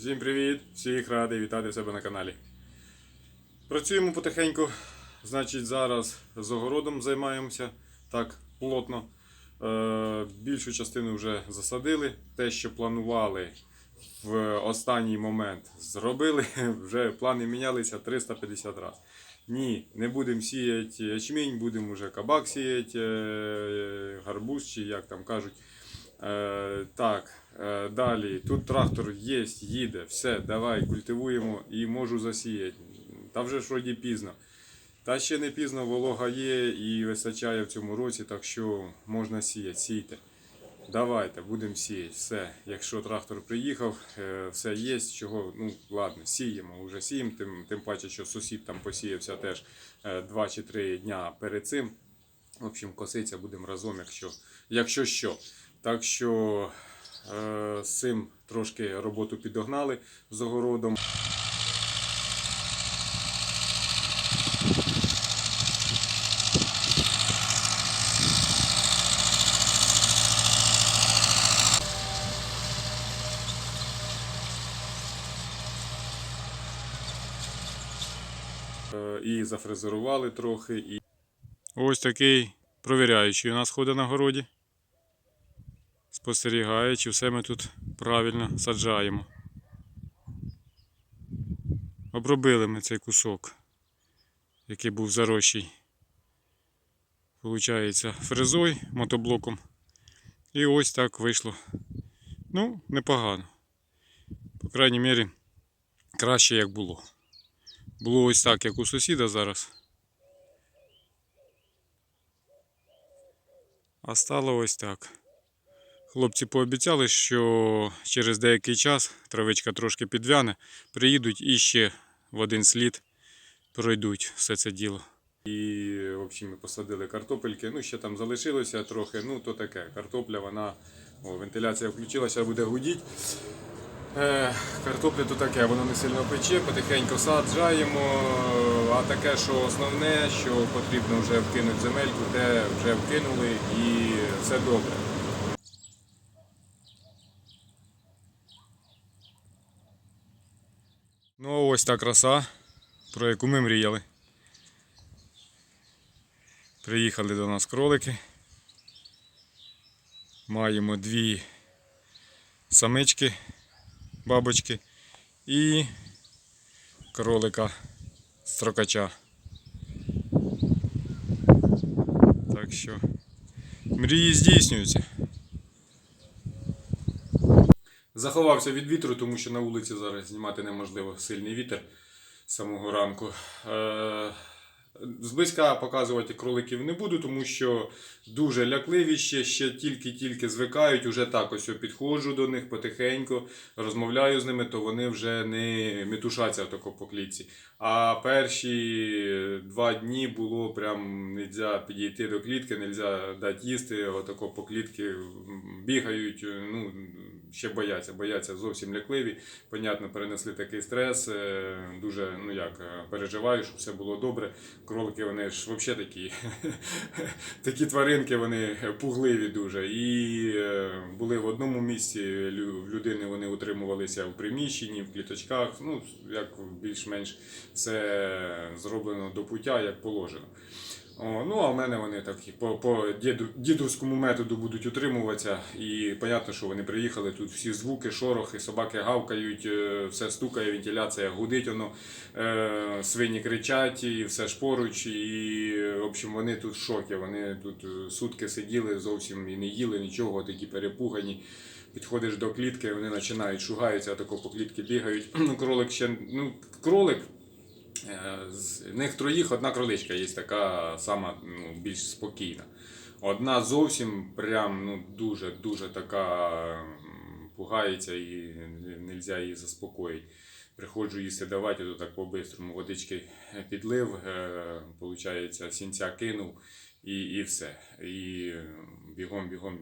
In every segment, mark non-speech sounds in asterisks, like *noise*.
Всім привіт! Всіх радий вітати в себе на каналі. Працюємо потихеньку. Значить, зараз з огородом займаємося так плотно. Е, більшу частину вже засадили. Те, що планували в останній момент, зробили. *laughs* Вже плани мінялися 350 разів. Ні, не будемо сіяти ячмінь, будемо вже кабак сіяти, е, гарбуз чи як там кажуть. Е, так, далі. Тут трактор є, їде, все, давай, культивуємо і можу засіяти. Та вже ж вроді пізно. Та ще не пізно, волога є і вистачає в цьому році, так що можна сіяти, сійте. Давайте, будемо сіяти. Все. Якщо трактор приїхав, е, все є, чого, ну ладно, сіємо, вже сіємо, тим, тим паче, що сусід там посіявся теж 2 чи 3 дня перед цим. В общем, коситься будемо разом, якщо, якщо що. Так що е, з цим трошки роботу підогнали з огородом. Е, і зафрезерували трохи. І... Ось такий провіряючий у нас ходить на городі. Спостерігає, чи все ми тут правильно саджаємо. Обробили ми цей кусок, який був зарощий. Получається фрезой, мотоблоком. І ось так вийшло. Ну, непогано. По крайній мірі, краще як було. Було ось так, як у сусіда зараз. А стало ось так. Хлопці пообіцяли, що через деякий час травичка трошки підвяне, приїдуть і ще в один слід пройдуть все це діло. І, в общем, ми посадили картопельки. Ну, ще там залишилося трохи, ну то таке. Картопля, вона, о, вентиляція включилася, буде гудіть. Е, картопля то таке, воно не сильно пече, потихеньку саджаємо. А таке, що основне, що потрібно вже вкинути земельку, те вже вкинули і все добре. Ну, ось та краса, про яку ми мріяли. Приїхали до нас кролики. Маємо дві самички, бабочки і кролика строкача. Так що мрії здійснюються. Заховався від вітру, тому що на вулиці зараз знімати неможливо сильний вітер з самого ранку. Е, Зблизька показувати кроликів не буду, тому що дуже лякливі ще, ще тільки-тільки звикають. Уже так ось підходжу до них потихеньку, розмовляю з ними, то вони вже не метушаться тако по клітці. А перші два дні було прям нельзя підійти до клітки, нельзя дати їсти, отако по клітки бігають. Ну, ще бояться, бояться зовсім лякливі. Понятно, перенесли такий стрес. е, Дуже ну як е, переживаю, щоб все було добре. Кролики вони ж взагалі такі, *laughs* такі тваринки, вони пугливі дуже. І е, були в одному місці. В людини вони утримувалися в приміщенні, в кліточках. Ну, як більш-менш все зроблено до пуття, як положено. О, ну, а в мене вони такі по, по діду, дідовському методу будуть утримуватися. І понятно, що вони приїхали, тут всі звуки, шорохи, собаки гавкають, е, все стукає, вентиляція гудить, воно, е, свині кричать, і все ж поруч. І, в общем, вони тут в шокі. Вони тут е, сутки сиділи, зовсім і не їли нічого, такі перепугані. Підходиш до клітки, вони починають шугаються, тако по клітки бігають. *clears throat* Ну, кролик ще, ну, кролик. Е, З них троїх одна кроличка є така сама ну, більш спокійна. Одна зовсім прям ну, дуже дуже така пугається і не можна її заспокоїти. Приходжу їсти давати, то так по-бистрому водички підлив, е, получається, сінця кинув і, і все. І бігом-бігом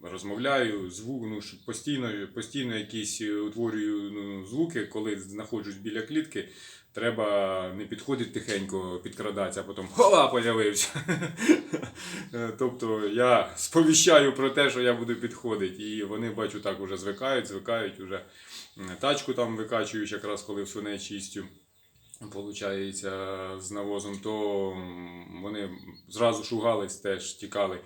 розмовляю, звук, ну, постійно, постійно якісь е, утворюю ну, звуки, коли знаходжусь біля клітки. Треба не підходити тихенько, підкрадатися, а потім хола появився. *laughs* Е, тобто я сповіщаю про те, що я буду підходити. І вони, бачу, так уже звикають, звикають уже тачку там викачують, якраз коли в свиней чистю. Получається з навозом, то вони зразу шугались теж, тікали,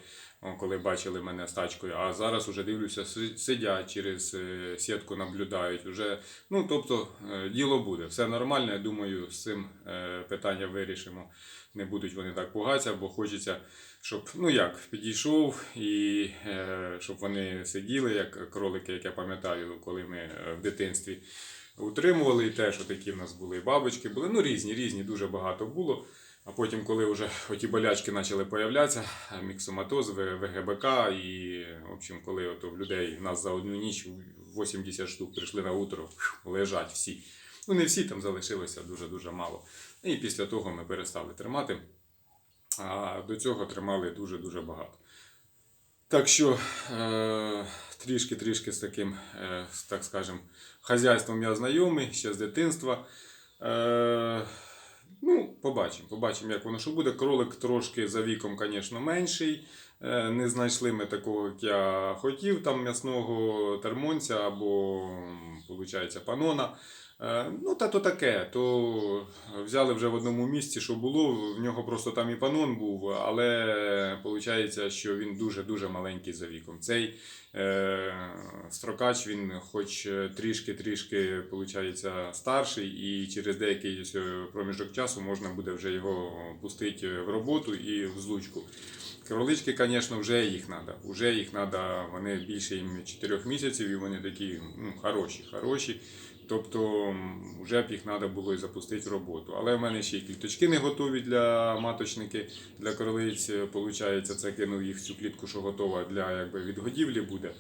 коли бачили мене з тачкою. А зараз уже дивлюся, сидять через е, сітку, наблюдають. Уже, ну, тобто, е, діло буде. Все нормально. Я думаю, з цим е, питання вирішимо. Не будуть вони так пугатися, бо хочеться, щоб ну як підійшов і щоб вони сиділи, як кролики, як я пам'ятаю, коли ми в дитинстві утримували і теж такі в нас були бабочки, були ну різні, різні, дуже багато було. А потім, коли вже оті болячки почали появлятися, міксоматоз, ВГБК, і, в общем, коли ото в людей нас за одну ніч 80 штук прийшли на утро, лежать всі. Ну, не всі там залишилося дуже-дуже мало. І після того ми перестали тримати. А до цього тримали дуже-дуже багато. Так що е, трішки-трішки з таким, е, так скажем, хазяйством я знайомий ще з дитинства. Ну, побачимо, побачимо, як воно що буде. Кролик трошки за віком, звісно, менший. Е, не знайшли ми такого, як я хотів, там м'ясного термонця або, виходить, панона. Е, Ну, та то таке. То взяли вже в одному місці, що було. В нього просто там і панон був, але виходить, що він дуже-дуже маленький за віком. Цей е, строкач, він хоч трішки-трішки старший, і через деякий е, проміжок часу можна буде вже його пустити в роботу і в злучку. Кролички, звісно, вже їх треба. Вже їх треба, вони більше їм 4 місяців, і вони такі ну, хороші, хороші. Тобто вже б їх треба було і запустити в роботу. Але в мене ще й кліточки не готові для маточники, для кролиць. Получається, це кинув їх в цю клітку, що готова для якби, відгодівлі буде.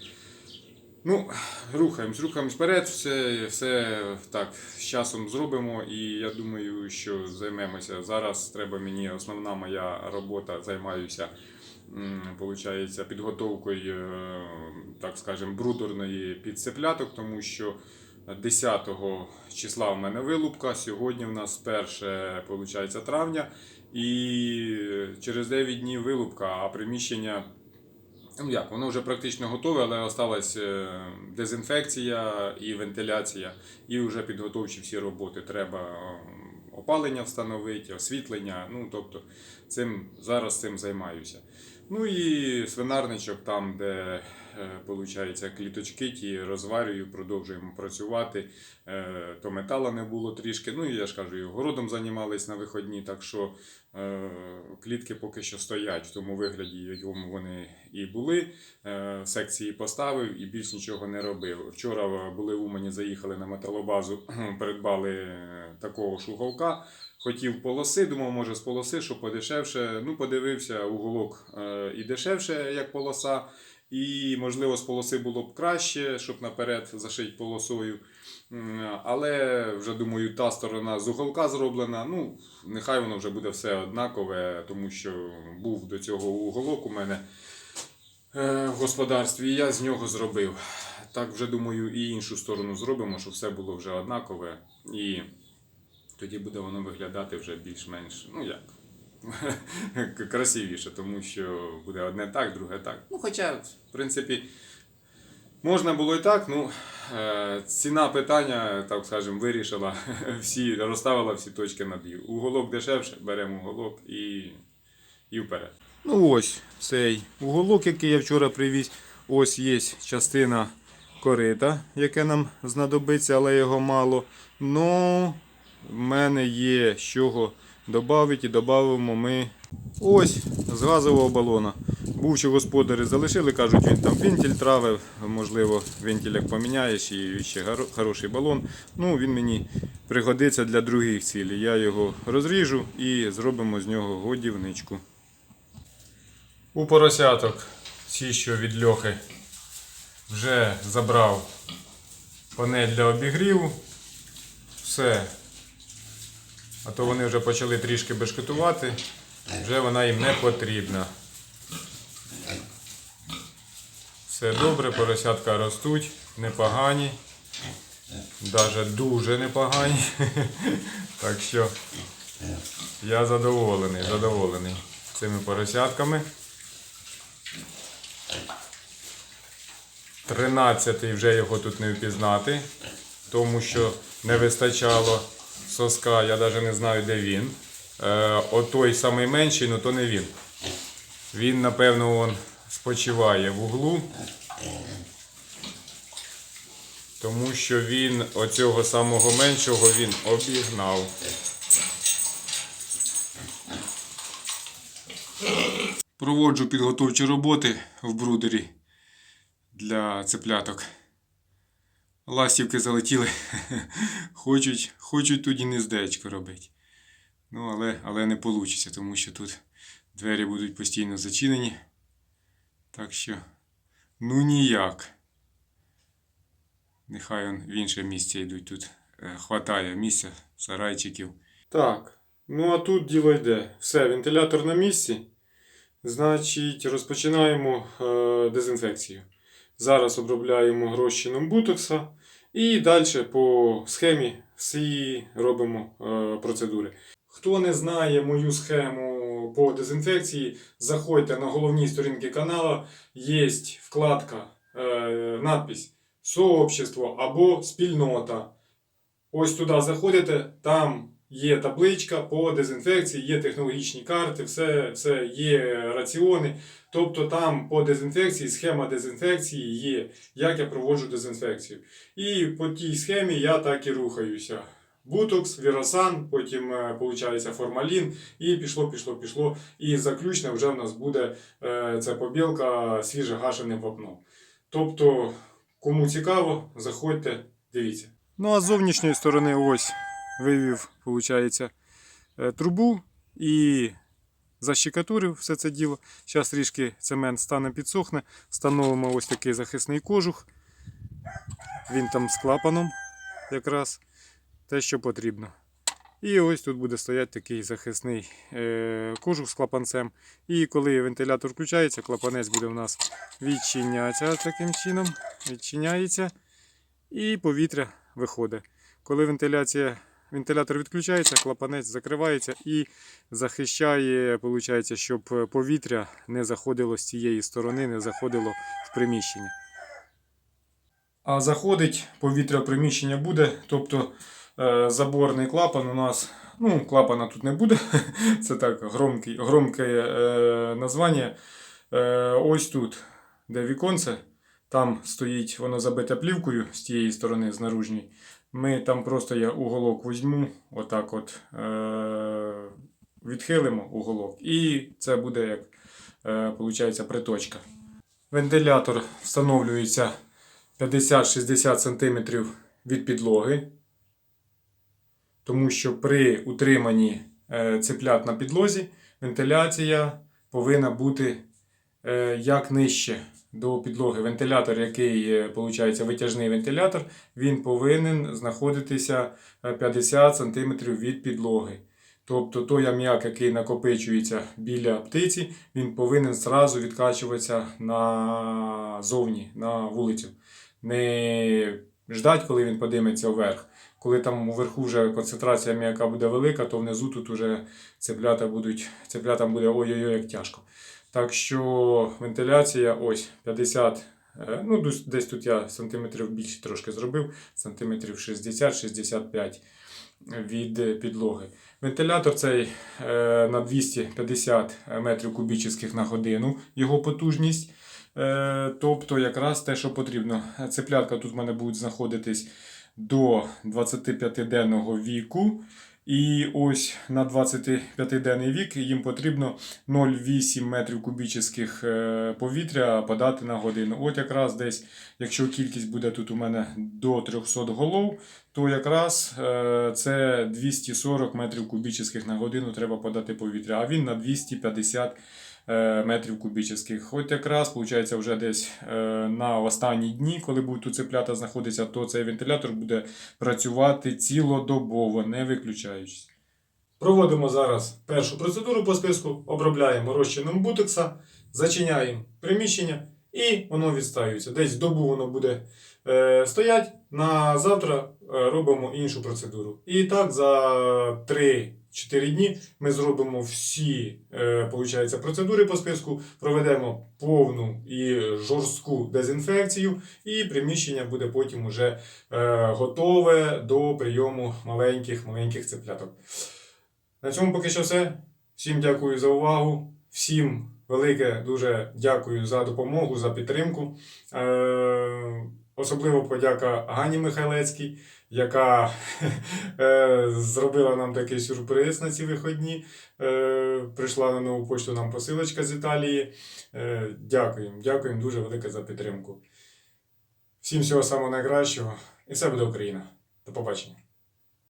Ну, рухаємось, рухаємось вперед, все, все так з часом зробимо, і я думаю, що займемося. Зараз треба мені основна моя робота, займаюся получається, підготовкою, е, так скажем, брудерної підцепляток, тому що 10 числа в мене вилупка, сьогодні в нас 1 получається, травня, і через 9 днів вилупка, а приміщення. Ну як, воно вже практично готове, але осталась е, дезінфекція і вентиляція, і вже підготовчі всі роботи. Треба опалення встановити, освітлення. Ну, тобто, цим, зараз цим займаюся. Ну і свинарничок, там, де виходить, кліточки, ті розварюю, продовжуємо працювати. Е, то метала не було трішки. Ну і я ж кажу, і городом займались на виходні, так що е, клітки поки що стоять в тому вигляді, якому вони і були. Е, секції поставив і більш нічого не робив. Вчора були в Умані, заїхали на металобазу, *clears throat* придбали е, такого шуголка. Хотів полоси, думав, може з полоси, що подешевше. Ну, подивився, уголок е, і дешевше, як полоса. І, можливо, з полоси було б краще, щоб наперед зашити полосою. Але вже думаю, та сторона з уголка зроблена. Ну, нехай воно вже буде все однакове, тому що був до цього уголок у мене е, в господарстві, і я з нього зробив. Так вже думаю, і іншу сторону зробимо, щоб все було вже однакове. І тоді буде воно виглядати вже більш-менш, ну як, *laughs* красивіше, тому що буде одне так, друге так. Ну, хоча, в принципі, можна було і так, ну, е, ціна питання, так скажемо, вирішила, *laughs* всі, розставила всі точки над «і». Уголок дешевше, беремо уголок і, і вперед. Ну ось цей уголок, який я вчора привіз. Ось є частина корита, яке нам знадобиться, але його мало. Ну, в мене є з чого додати і додамо ми ось з газового балона. Бувші господарі залишили, кажуть, він там вентиль травив, можливо, вентиль як поміняєш і ще хороший балон. Ну, він мені пригодиться для других цілей. Я його розріжу і зробимо з нього годівничку. У поросяток ці, що від льохи, вже забрав панель для обігріву. Все. А то вони вже почали трішки бешкетувати, вже вона їм не потрібна. Все добре, поросятка ростуть, непогані. Даже дуже непогані. *laughs* Так що я задоволений, задоволений цими поросятками. 13-й вже його тут не впізнати, тому що не вистачало соска, я навіть не знаю, де він. Е, отой самий менший, ну то не він. Він, напевно, он спочиває в углу. Тому що він оцього самого меншого він обігнав. Проводжу підготовчі роботи в брудері для цепляток. Ластівки залетіли. *laughs* хочуть, хочуть тут гнездечко робити. Ну, але, але не вийде, тому що тут двері будуть постійно зачинені. Так що, ну ніяк. Нехай он в інше місце йдуть тут. е, Хватає місця, сарайчиків. Так, ну а тут діло йде. Все, вентилятор на місці. Значить, розпочинаємо е, дезінфекцію. Зараз обробляємо розчином бутокса і далі по схемі всі робимо е, процедури. Хто не знає мою схему по дезінфекції, заходьте на головні сторінки каналу. Є вкладка, е, надпись Сообщество або спільнота. Ось туди заходите, там є табличка по дезінфекції, є технологічні карти, все, все є раціони. Тобто там по дезінфекції схема дезінфекції є, як я проводжу дезінфекцію. І по тій схемі я так і рухаюся. Бутокс, віросан, потім виходить формалін, і пішло, пішло, пішло. І заключне вже в нас буде е, це побілка свіже гашеним вапном. Тобто, кому цікаво, заходьте, дивіться. Ну а з зовнішньої сторони ось вивів, виходить, трубу і защекатурив все це діло. Зараз трішки цемент стане підсохне. Встановимо ось такий захисний кожух. Він там з клапаном якраз те, що потрібно. І ось тут буде стояти такий захисний е, кожух з клапанцем. І коли вентилятор включається, клапанець буде у нас відчинятися таким чином. Відчиняється і повітря виходить. Коли вентиляція, вентилятор відключається, клапанець закривається і захищає, виходить, щоб повітря не заходило з цієї сторони, не заходило в приміщення. А заходить повітря в приміщення буде, тобто е, заборний клапан у нас. Ну, клапана тут не буде. *laughs* Це так громкий, громке е, названня. Е, ось тут, де віконце, там стоїть воно забите плівкою з тієї сторони, з наружньої. Ми там просто я уголок візьму, отак от е, відхилимо уголок, і це буде як е, виходить, приточка. Вентилятор встановлюється 50-60 см від підлоги, тому що при утриманні е, цеплят на підлозі вентиляція повинна бути е, як нижче до підлоги. Вентилятор, який виходить, витяжний вентилятор, він повинен знаходитися е, 50 см від підлоги. Тобто той аміак, який накопичується біля птиці, він повинен зразу відкачуватися назовні, на вулицю. Не ждать, коли він подиметься вверх. Коли там уверху вже концентрація аміака буде велика, то внизу тут уже цеплята будуть, цеплятам буде ой-ой-ой, як тяжко. Так що вентиляція ось 50, е, ну десь- тут я сантиметрів більше трошки зробив, сантиметрів 60-65 від підлоги. Вентилятор цей е, на 250 метрів кубічних на годину, його потужність. Е, Тобто якраз те, що потрібно. Цеплятка тут в мене будуть знаходитись до 25-денного віку. І ось на 25-денний вік їм потрібно 0,8 метрів кубічних е, повітря подати на годину. От якраз десь, якщо кількість буде тут у мене до 300 голов, то якраз е, це 240 метрів кубічних на годину треба подати повітря, а він на 250 е, метрів кубічних. От якраз, виходить, вже десь е, на останні дні, коли будуть тут цеплята знаходитися, то цей вентилятор буде працювати цілодобово, не виключаючись. Проводимо зараз першу процедуру по списку, обробляємо розчином бутекса, зачиняємо приміщення і воно відстаюється. Десь добу воно буде е, стоять. На завтра е, робимо іншу процедуру. І так за 3-4 дні ми зробимо всі е, процедури по списку, проведемо повну і жорстку дезінфекцію, і приміщення буде потім уже е, готове до прийому маленьких маленьких цепляток. На цьому поки що все. Всім дякую за увагу. Всім велике дуже дякую за допомогу, за підтримку. Е, особливо подяка Гані Михайлецькій, яка *laughs* е, зробила нам такий сюрприз на ці виходні. Е, прийшла на нову почту нам посилочка з Італії. Е, дякуємо, дякуємо дуже велике за підтримку. Всім всього самого найкращого. І все буде Україна. До побачення.